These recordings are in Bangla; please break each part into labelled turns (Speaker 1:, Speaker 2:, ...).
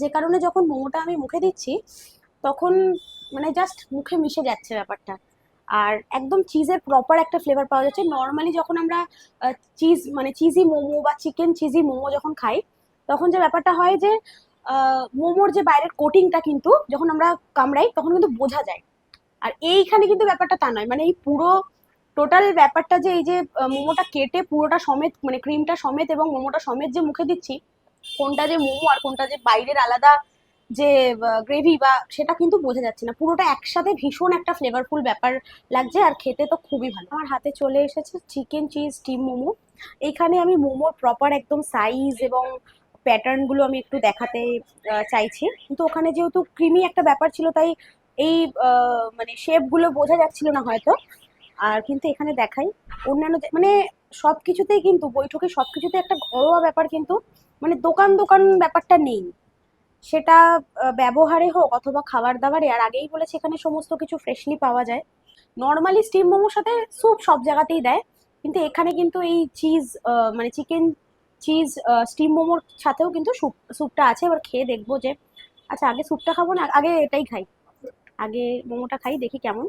Speaker 1: যে কারণে যখন মোমোটা আমি মুখে দিচ্ছি, তখন মানে জাস্ট মুখে মিশে যাচ্ছে ব্যাপারটা। আর একদম চিজের প্রপার একটা ফ্লেভার পাওয়া যাচ্ছে। নর্মালি যখন আমরা চিজ মানে চিজি মোমো বা চিকেন চিজি মোমো যখন খাই, তখন যে ব্যাপারটা হয় যে মোমোর যে বাইরের কোটিংটা কিন্তু যখন আমরা কামড়াই, তখন কিন্তু বোঝা যায়। আর এইখানে কিন্তু ব্যাপারটা তা নয়। মানে এই পুরো টোটাল ব্যাপারটা যে এই যে মোমোটা কেটে পুরোটা সমেত মানে ক্রিমটা সমেত এবং মোমোটা সমেত যে মুখে দিচ্ছি কোনটা যে মোমো আর কোনটা যে বাইরের আলাদা যে গ্রেভি বা সেটা কিন্তু বোঝা যাচ্ছে না। পুরোটা একসাথে ভীষণ একটা ফ্লেভারফুল ব্যাপার লাগছে আর খেতে তো খুবই ভালো। আমার হাতে চলে এসেছে চিকেন চিজ স্টিম মোমো। এখানে আমি মোমোর প্রপার একদম সাইজ এবং প্যাটার্নগুলো আমি একটু দেখাতে চাইছি। কিন্তু ওখানে যেহেতু ক্রিমি একটা ব্যাপার ছিল, তাই এই মানে শেপগুলো বোঝা যাচ্ছিল না হয়তো। আর কিন্তু এখানে দেখাই। অন্যান্য মানে সব কিছুতেই কিন্তু, বৈঠকে সব কিছুতে একটা ঘরোয়া ব্যাপার কিন্তু মানে দোকান দোকান ব্যাপারটা নেই। সেটা ব্যবহারে হোক অথবা খাবার দাবারে আর আগেই বলেছি এখানে সমস্ত কিছু ফ্রেশলি পাওয়া যায়। নর্মালি স্টিম মোমোর সাথে স্যুপ সব জায়গাতেই দেয়, কিন্তু এখানে কিন্তু এই চিজ মানে চিকেন চিজ স্টিম মোমোর সাথেও কিন্তু স্যুপ স্যুপটা আছে। এবার খেয়ে দেখব যে আচ্ছা আগে স্যুপটা খাব না? আগে এটাই খাই। আগে মোমোটা খাই, দেখি কেমন।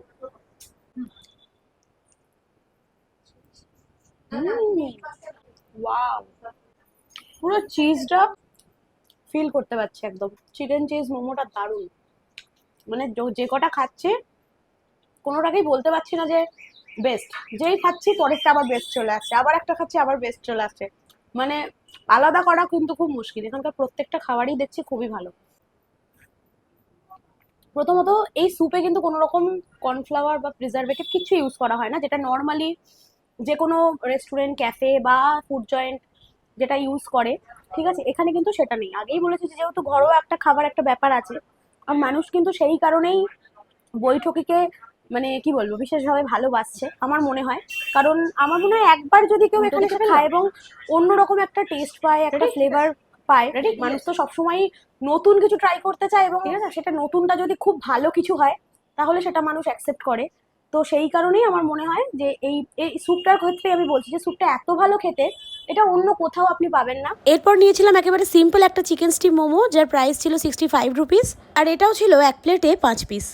Speaker 1: ওয়াও পুরো চিজটা ফিল করতে পারছি একদম। চিকেন চিজ মোমোটা দারুণ। মানে যে কটা খাচ্ছি, কোনোটাকেই বলতে পারছি না যে বেস্ট যেই খাচ্ছি, পরেরটা আবার বেস্ট চলে আসছে। আবার একটা খাচ্ছি, আবার বেস্ট চলে আসছে। মানে আলাদা করা কিন্তু খুব মুশকিল। এখানকার প্রত্যেকটা খাবারই দেখছি খুবই ভালো। প্রথমত এই স্যুপে কিন্তু কোনো রকম কর্নফ্লাওয়ার বা প্রিজারভেটিভ কিছু ইউজ করা হয় না। যেটা নর্মালি যে কোনো রেস্টুরেন্ট ক্যাফে বা ফুড জয়েন্ট যেটা ইউজ করে ঠিক আছে? এখানে কিন্তু সেটা নেই। আগেই বলেছি যে যেহেতু ঘরোয়া একটা খাবার একটা ব্যাপার আছে আর মানুষ কিন্তু সেই কারণেই বৈঠকিকে মানে কি বলব বিশেষভাবে ভালোবাসছে আমার মনে হয়। কারণ আমার মনে হয় একবার যদি কেউ এখানে এসে খায় এবং অন্যরকম একটা টেস্ট পায় একটা ফ্লেভার পায় মানুষ তো সবসময় নতুন কিছু ট্রাই করতে চায় এবং ঠিক সেটা নতুনটা যদি খুব ভালো কিছু হয় তাহলে সেটা মানুষ অ্যাকসেপ্ট করে। তো সেই কারণেই আমার মনে হয় যে এই এই স্যুপটার ক্ষেত্রে আমি বলছি যে স্যুপটা এত ভালো খেতে এটা অন্য কোথাও আপনি পাবেন না।
Speaker 2: এরপর নিয়েছিলাম একেবারে সিম্পল একটা চিকেন স্টিম মোমো যার প্রাইস ছিল সিক্সটি ফাইভ রুপিস আর এটাও ছিল এক প্লেটে পাঁচ পিস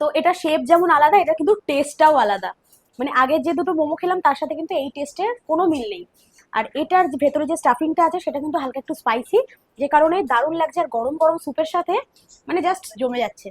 Speaker 1: তো এটা শেপ যেমন আলাদা এটা কিন্তু টেস্টটাও আলাদা। মানে আগের যে দুটো মোমো খেলাম তার সাথে কিন্তু এই টেস্টের কোনো মিল নেই। আর এটার ভেতরে যে স্টাফিংটা আছে সেটা কিন্তু হালকা একটু স্পাইসি যে কারণে দারুণ লাগছে আর গরম গরম স্যুপের সাথে মানে জাস্ট জমে যাচ্ছে।